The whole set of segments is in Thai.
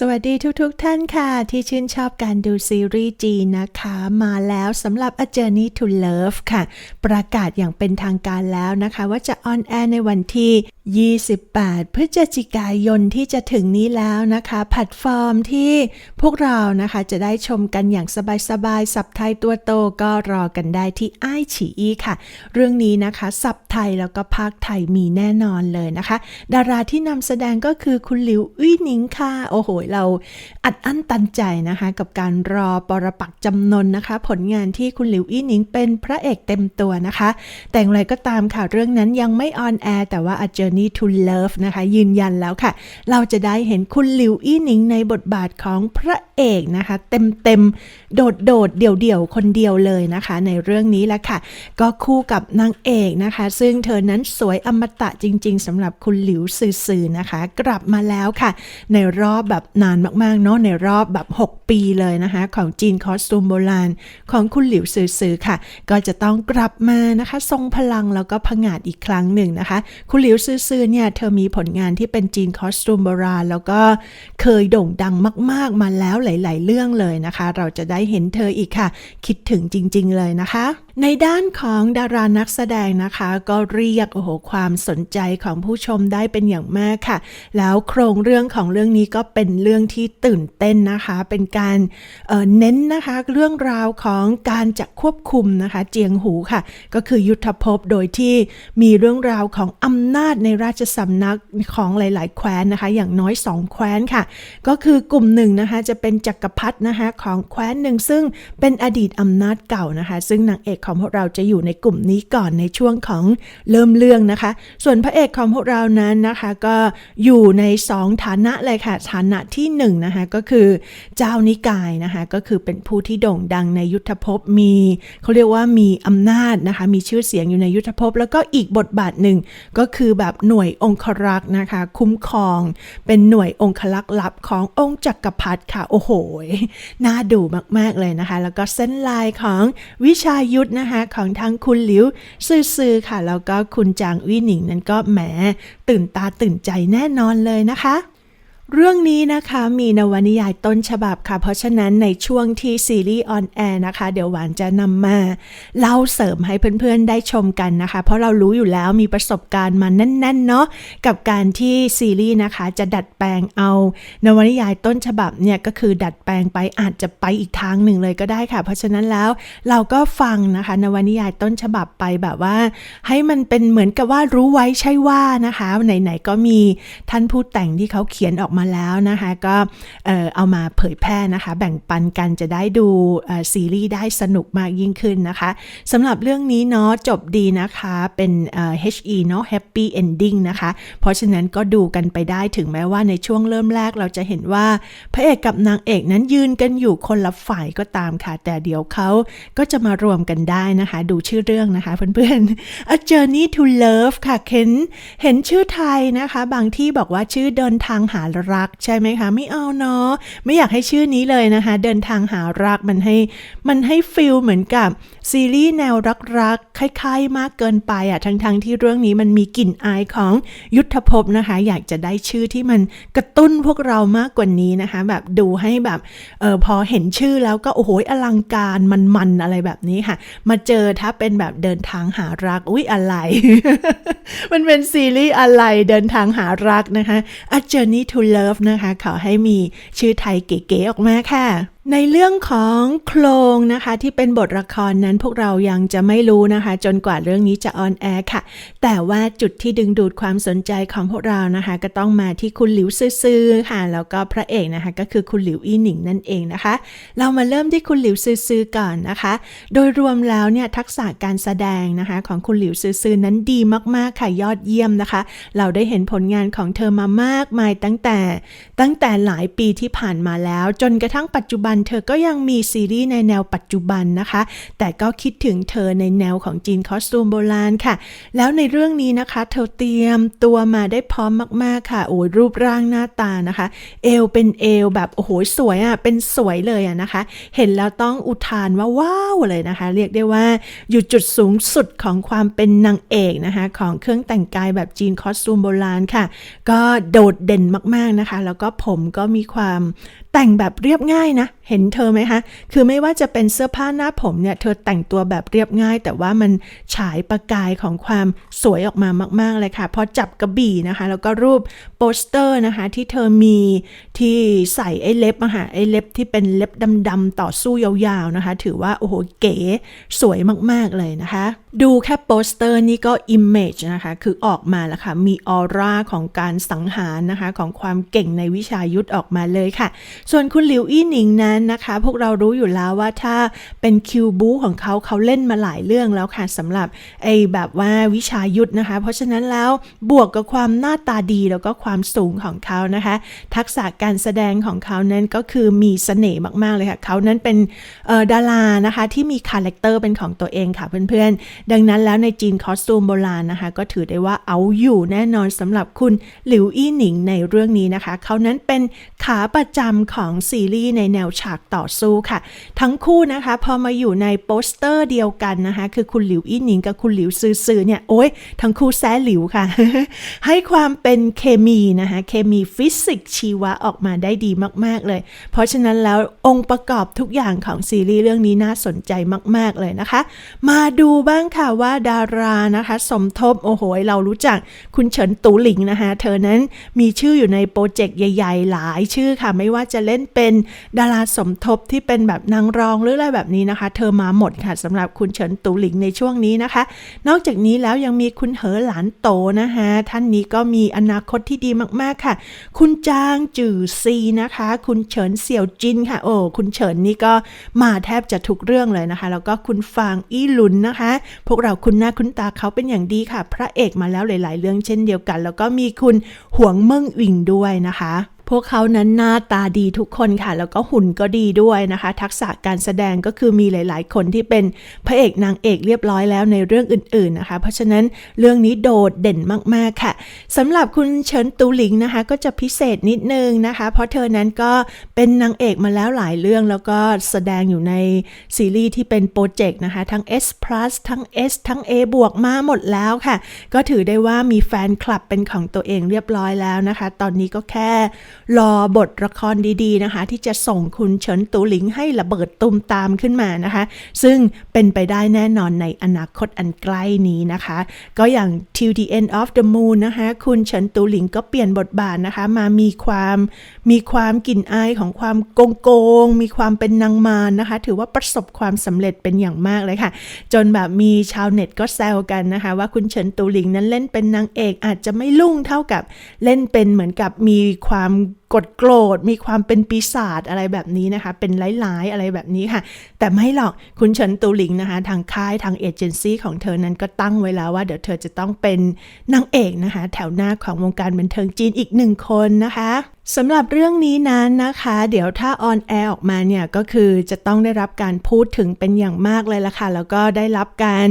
สวัสดีทุกๆทท่านค่ะ ที่ชื่นชอบการดูซีรีส์จีนนะคะ มาแล้วสำหรับ A Journey to Love ค่ะ ประกาศอย่างเป็นทางการแล้วนะคะ ว่าจะออนแอร์ในวันที่ 28 พฤศจิกายนที่จะถึงนี้แล้วนะคะแพลตฟอร์มที่พวกเรานะคะจะได้ชมกันอย่างสบายๆสับไทยตัวโตก็รอกันได้ที่ไอฉีอีค่ะ เรื่องนี้นะคะสับไทยแล้วก็ภาคไทยมีแน่นอนเลยนะคะ ดาราที่นำแสดงก็คือคุณหลิวอุ้ยหนิงค่ะ โอ้โห เราอัดอั้นตันใจนะคะ กับการรอปรปักจำนนนะคะ ผลงานที่คุณหลิวอี้หนิงเป็นพระเอกเต็มตัวนะคะ แต่อย่างไรก็ตามค่ะเรื่องนั้นยังไม่ออนแอร์แต่ว่า A Journey to Love นะคะ ยืนยันแล้วค่ะ เราจะได้เห็นคุณหลิวอี้หนิงในบทบาทของพระเอกนะคะ เต็มๆ โดดโดดๆเดี่ยวเดี่ยวๆคนเดียวเลยนะคะ ในเรื่องนี้แหละค่ะ ก็คู่กับนางเอกนะคะ ซึ่งเธอนั้นสวยอมตะจริง ๆสำหรับคุณหลิวซื่อๆนะคะ กลับมาแล้วค่ะ ในรอบแบบนานมากๆเนาะในรอบแบบ 6 ปีเลยนะคะ ของจีนคอสตูมโบราณของคุณหลิวซื่อๆค่ะ ก็จะต้องกลับมานะคะ ทรงพลังแล้วก็ผงาดอีกครั้งหนึ่งนะคะ คุณหลิวซื่อเนี่ยเธอมีผลงานที่เป็นจีนคอสตูมโบราณแล้วก็เคยโด่งดังมาก ๆ มาแล้วหลาย ๆ เรื่องเลยนะคะ เราจะได้เห็นเธออีกค่ะ คิดถึงจริง ๆ เลยนะคะ ในด้านของดารานักแสดงนะคะ ก็เรียกโอ้โหความสนใจของผู้ชมได้เป็นอย่างมากค่ะ แล้วโครงเรื่องของเรื่องนี้ก็เป็นเรื่องที่ตื่นเต้นนะคะ เป็นการเเน้นนะคะ เรื่องราวของการจะควบคุมนะคะ เจียงหูค่ะ ก็คือยุทธภพโดยที่มีเรื่องราวของอำนาจในราชสำนักของหลาย ๆ แคว้นนะคะ อย่างน้อยสองแคว้นค่ะ ก็คือกลุ่มหนึ่งนะคะจะเป็นจักรพรรดินะคะของแคว้นหนึ่งซึ่งเป็นอดีตอำนาจเก่านะคะ ซึ่งนางเอกของพวกเราจะอยู่ในกลุ่มนี้ก่อนในช่วงของเริ่มเรื่องนะคะ ส่วนพระเอกของพวกเรานั้นนะคะก็อยู่ในสองฐานะเลยค่ะ ฐานะที่หนึ่งนะคะก็คือเจ้านิกายนะคะก็คือเป็นผู้ที่โด่งดังในยุทธภพมีเขาเรียกว่ามีอำนาจนะคะมีชื่อเสียงอยู่ในยุทธภพ แล้วก็อีกบทบาทหนึ่งก็คือแบบหน่วยองครักษ์นะคะ คุ้มครอง เป็นหน่วยองคลักษ์ลับขององค์จักรพรรดิค่ะโอ้โหน่าดูมากๆเลยนะคะ แล้วก็เส้นลายของวิชายุทธนะคะของทั้งคุณหลิวซื่อๆค่ะ แล้วก็คุณจางวี่หนิงนั้นก็แหมตื่นตาตื่นใจแน่นอนเลยนะคะ เรื่องนี้นะคะมีนวนิยายต้นฉบับค่ะ เพราะฉะนั้นในช่วงที่ซีรีส์ออนแอร์นะคะ เดี๋ยวหวานจะนำมาเล่าเสริมให้เพื่อนๆได้ชมกันนะคะ เพราะเรารู้อยู่แล้วมีประสบการณ์มาแน่นๆเนาะกับการที่ซีรีส์นะคะ จะดัดแปลงเอา นวนิยายต้นฉบับเนี่ยก็คือดัดแปลงไปอาจจะไปอีกทางหนึ่งเลยก็ได้ค่ะ เพราะฉะนั้นแล้วเราก็ฟังนะคะ นวนิยายต้นฉบับไปแบบว่า ให้มันเป็นเหมือนกับว่ารู้ไว้ใช่ว่านะคะไหนๆก็มีท่านผู้แต่งที่เขาเขียนออกมาแล้วนะคะก็เอามาเผยแพร่นะคะ แบ่งปันกันจะได้ดูซีรีส์ได้สนุกมากยิ่งขึ้นนะคะสำหรับเรื่องนี้เนาะจบดีนะคะเป็นเอ่อ HE เนาะ Happy Ending นะคะ เพราะฉะนั้นก็ดูกันไปได้ถึงแม้ว่าในช่วงเริ่มแรกเราจะเห็นว่าพระเอกกับนางเอกนั้นยืนกันอยู่คนละฝ่ายก็ตามค่ะ แต่เดี๋ยวเขาก็จะมารวมกันได้นะคะ ดูชื่อเรื่องนะคะเพื่อนๆ A Journey to Love ค่ะเห็นเห็นชื่อไทยนะคะ บางที่บอกว่าชื่อเดินทางหารักใช่ไหมคะ ไม่เอาเนาะไม่อยากให้ชื่อนี้เลยนะคะ เดินทางหารักมันให้มันให้ฟิลเหมือนกับซีรีส์แนวรักๆคล้ายๆ มากเกินไปอะทั้งๆที่เรื่องนี้มันมีกลิ่นอายของยุทธภพนะคะ อยากจะได้ชื่อที่มันกระตุ้นพวกเรามากกว่านี้นะคะ แบบดูให้แบบเออพอเห็นชื่อแล้วก็โอ้โหอลังการมันๆอะไรแบบนี้ค่ะ มาเจอถ้าเป็นแบบเดินทางหารักอุ้ยอะไร มันเป็นซีรีส์อะไรเดินทางหารักนะคะ A Journey to Love นะคะ ขอให้มีชื่อไทยเก๋ๆออกมาค่ะ ในเรื่องของโครงนะคะที่เป็นบทละครนั้นพวกเรายังจะไม่รู้นะคะ จนกว่าเรื่องนี้จะออนแอร์ค่ะ แต่ว่าจุดที่ดึงดูดความสนใจของพวกเรานะคะ ก็ต้องมาที่คุณหลิวซื่อค่ะแล้วก็พระเอกนะคะ ก็คือคุณหลิวอีหนิงนั่นเองนะคะ เรามาเริ่มที่คุณหลิวซื่อก่อนนะคะ โดยรวมแล้วเนี่ยทักษะการแสดงนะคะของคุณหลิวซื่อนั้นดีมากๆค่ะยอดเยี่ยมนะคะ เราได้เห็นผลงานของเธอมามากมายตั้งแต่ ตั้งแต่หลายปีที่ผ่านมาแล้ว จนกระทั่งปัจจุบันเธอก็ยังมีซีรีส์ในแนวปัจจุบันนะคะ แต่ก็คิดถึงเธอในแนวของจีนคอสตูมโบราณค่ะ แล้วในเรื่องนี้นะคะ เธอเตรียมตัวมาได้พร้อมมากๆค่ะ โอ้ยรูปร่างหน้าตานะคะ เอวเป็นเอวแบบโอ้โหสวยอะ เป็นสวยเลยอะนะคะ เห็นแล้วต้องอุทานว่าว้าวเลยนะคะ เรียกได้ว่าอยู่จุดสูงสุดของความเป็นนางเอกนะคะ ของเครื่องแต่งกายแบบจีนคอสตูมโบราณค่ะ ก็โดดเด่นมากๆนะคะ แล้วก็ผมก็มีความ แต่งแบบเรียบง่ายนะ เห็นเธอไหมคะ คือไม่ว่าจะเป็นเสื้อผ้าหน้าผมเนี่ย เธอแต่งตัวแบบเรียบง่าย แต่ว่ามันฉายประกายของความสวยออกมามาก ๆ เลยค่ะ พอจับกระบี่นะคะ แล้วก็รูปโปสเตอร์นะคะ ที่เธอมีที่ใส่ไอ้เล็บอะค่ะไอ้เล็บที่เป็นเล็บดำๆต่อสู้ยาวๆนะคะ ถือว่า โอ้โห เก๋สวยมากๆเลยนะคะ ดูแค่โปสเตอร์นี่ก็อิมเมจนะคะ คือออกมาแล้วค่ะ มีออร่าของการสังหารนะคะ ของความเก่งในวิชายุทธออกมาเลยค่ะส่วนคุณหลิวอี้หนิงนั้นนะคะ พวกเรารู้อยู่แล้วว่าถ้าเป็นคิวบูของเขาเขาเล่นมาหลายเรื่องแล้วค่ะสำหรับไอ้แบบว่าวิชายุทธนะคะ เพราะฉะนั้นแล้วบวกกับความหน้าตาดีแล้วก็ความสูงของเขานะคะ ทักษะการแสดงของเขานั้นก็คือมีเสน่ห์มาก ๆ เลยค่ะ เขานั้นเป็นดารานะคะที่มีคาแรคเตอร์เป็นของตัวเองค่ะเพื่อนๆ ดังนั้นแล้วในจีนคอสตูมโบราณนะคะ ก็ถือได้ว่าเอาอยู่แน่นอนสำหรับคุณหลิวอี้หนิงในเรื่องนี้นะคะ เขานั้นเป็นขาประจำของซีรีส์ในแนวฉากต่อสู้ค่ะ ทั้งคู่นะคะ พอมาอยู่ในโปสเตอร์เดียวกันนะคะ คือคุณหลิวอี้หนิงกับคุณหลิวซือซือเนี่ย โอ้ยทั้งคู่แซ่หลิวค่ะ ให้ความเป็นเคมีนะคะ เคมีฟิสิกส์ชีวะออกมาได้ดีมาก ๆ เลย เพราะฉะนั้นแล้วองค์ประกอบทุกอย่างของซีรีส์เรื่องนี้น่าสนใจมาก ๆ เลยนะคะ มาดูบ้างค่ะว่าดารานะคะ สมทบโอ้โหเรารู้จักคุณเฉินตูหลิงนะคะ เธอนั้นมีชื่ออยู่ในโปรเจกต์ใหญ่ ๆ หลายชื่อค่ะไม่ว่าจะเล่นเป็นดาราสมทบที่เป็นแบบนางรองหรืออะไรแบบนี้นะคะ เธอมาหมดค่ะสำหรับคุณเฉินตูหลิงในช่วงนี้นะคะ นอกจากนี้แล้วยังมีคุณเหอหลานโตนะคะท่านนี้ก็มีอนาคตที่ดีมากๆค่ะ คุณจางจือซีนะคะ คุณเฉินเสี่ยวจินค่ะโอ้คุณเฉินนี่ก็มาแทบจะทุกเรื่องเลยนะคะ แล้วก็คุณฟางอี้หลุนนะคะ พวกเราคุณหน้าคุณตาเขาเป็นอย่างดีค่ะ พระเอกมาแล้วหลาย ๆ เรื่องเช่นเดียวกัน แล้วก็มีคุณหวงเมิ่งอิงด้วยนะคะ พวกเขานั้นหน้าตาดีทุกคนค่ะ แล้วก็หุ่นก็ดีด้วยนะคะ ทักษะการแสดงก็คือมีหลาย ๆ คนที่เป็นพระเอกนางเอกเรียบร้อยแล้วในเรื่องอื่น ๆนะคะ เพราะฉะนั้นเรื่องนี้โดดเด่นมาก ๆ ค่ะสำหรับคุณเฉินตูหลิงนะคะ ก็จะพิเศษนิดนึงนะคะ เพราะเธอนั้นก็เป็นนางเอกมาแล้วหลายเรื่องแล้วก็แสดงอยู่ในซีรีส์ที่เป็นโปรเจกต์นะคะ ทั้ง S plus ทั้ง S ทั้ง A บวกมาหมดแล้วค่ะ ก็ถือได้ว่ามีแฟนคลับเป็นของตัวเองเรียบร้อยแล้วนะคะ ตอนนี้ก็แค่ รอบทละครดีๆนะคะ ที่จะส่งคุณเฉินตูหลิงให้ระเบิดตุมตามขึ้นมานะคะ ซึ่งเป็นไปได้แน่นอนในอนาคตอันใกล้นี้นะคะ ก็อย่าง Till the End of the Moon นะคะ คุณเฉินตูหลิงก็เปลี่ยนบทบาทนะคะ มามีความมีความกลิ่นอายของความโกงโกง มีความเป็นนางมารนะคะ ถือว่าประสบความสำเร็จเป็นอย่างมากเลยค่ะ จนแบบมีชาวเน็ตก็แซวกันนะคะ ว่าคุณเฉินตูหลิงนั้นเล่นเป็นนางเอกอาจจะไม่ลุ่งเท่ากับเล่นเป็นเหมือนกับมีความกดโกรธมีความเป็นปีศาจอะไรแบบนี้นะคะ เป็นร้ายๆอะไรแบบนี้ค่ะ แต่ไม่หรอกคุณเฉินตูหลิงนะคะ ทางค่ายทางเอเจนซี่ของเธอนั้นก็ตั้งไว้แล้วว่าเดี๋ยวเธอจะต้องเป็นนางเอกนะคะ แถวหน้าของวงการบันเทิงจีนอีกหนึ่งคนนะคะ สำหรับเรื่องนี้นั้นนะคะ เดี๋ยวถ้าออนแอร์ออกมาเนี่ย ก็คือจะต้องได้รับการพูดถึงเป็นอย่างมากเลยละค่ะ แล้วก็ได้รับการ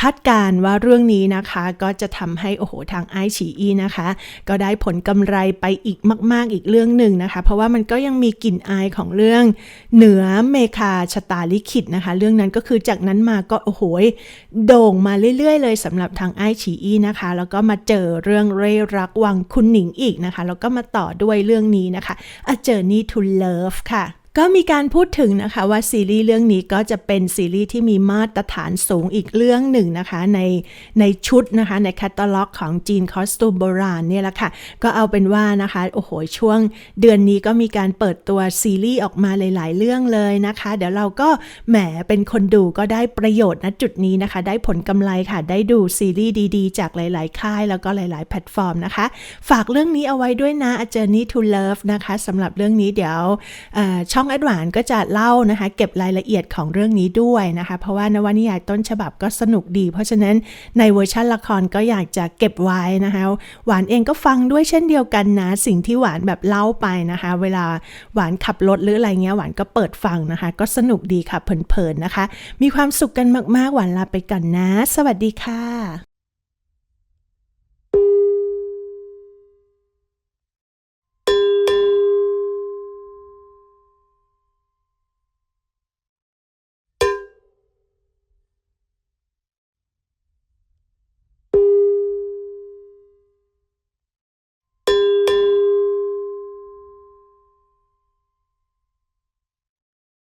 คาดการณ์ว่าเรื่องนี้นะคะ ก็จะทำให้ โอ้โห ทางไอฉีอีนะคะ ก็ได้ผลกำไรไปอีกมาก ๆ อีกเรื่องหนึ่งนะคะ เพราะว่ามันก็ยังมีกลิ่นอายของเรื่องเหนือเมคาชะตาลิขิตนะคะ เรื่องนั้นก็คือจากนั้นมาก็โอ้โหโด่งมาเรื่อย ๆ เลยสำหรับทางไอฉีอีนะคะ แล้วก็มาเจอเรื่องเร่รักวังคุณหนิงอีกนะคะ แล้วก็มาต่อด้วยเรื่องนี้นะคะ A Journey to Love ค่ะ ก็มีการพูดถึงนะคะว่าซีรีส์เรื่องนี้ก็จะเป็นซีรีส์ที่มีมาตรฐานสูงอีกเรื่องหนึ่งนะคะ ในในชุดนะคะ ในแคตตาล็อกของจีนคอสตูมโบราณเนี่ยแหละค่ะ ก็เอาเป็นว่านะคะ โอ้โห ช่วงเดือนนี้ก็มีการเปิดตัวซีรีส์ออกมาหลาย ๆ เรื่องเลยนะคะ เดี๋ยวเราก็แหมเป็นคนดูก็ได้ประโยชน์ณจุดนี้นะคะ ได้ผลกำไรค่ะ ได้ดูซีรีส์ดี ๆ จากหลาย ๆ ค่าย แล้วก็หลาย ๆ แพลตฟอร์มนะคะ ฝากเรื่องนี้เอาไว้ด้วยนะ A Journey to Love นะคะสำหรับเรื่องนี้เดี๋ยวช่ององแอดวานก็จะเล่านะคะ เก็บรายละเอียดของเรื่องนี้ด้วยนะคะ เพราะว่านวนิยายต้นฉบับก็สนุกดี เพราะฉะนั้นในเวอร์ชันละครก็อยากจะเก็บไว้นะคะ หวานเองก็ฟังด้วยเช่นเดียวกันนะ สิ่งที่หวานแบบเล่าไปนะคะ เวลาหวานขับรถหรืออะไรเงี้ยหวานก็เปิดฟังนะคะ ก็สนุกดีค่ะเพลินๆนะคะ มีความสุขกันมากๆหวานลาไปก่อนนะ สวัสดีค่ะ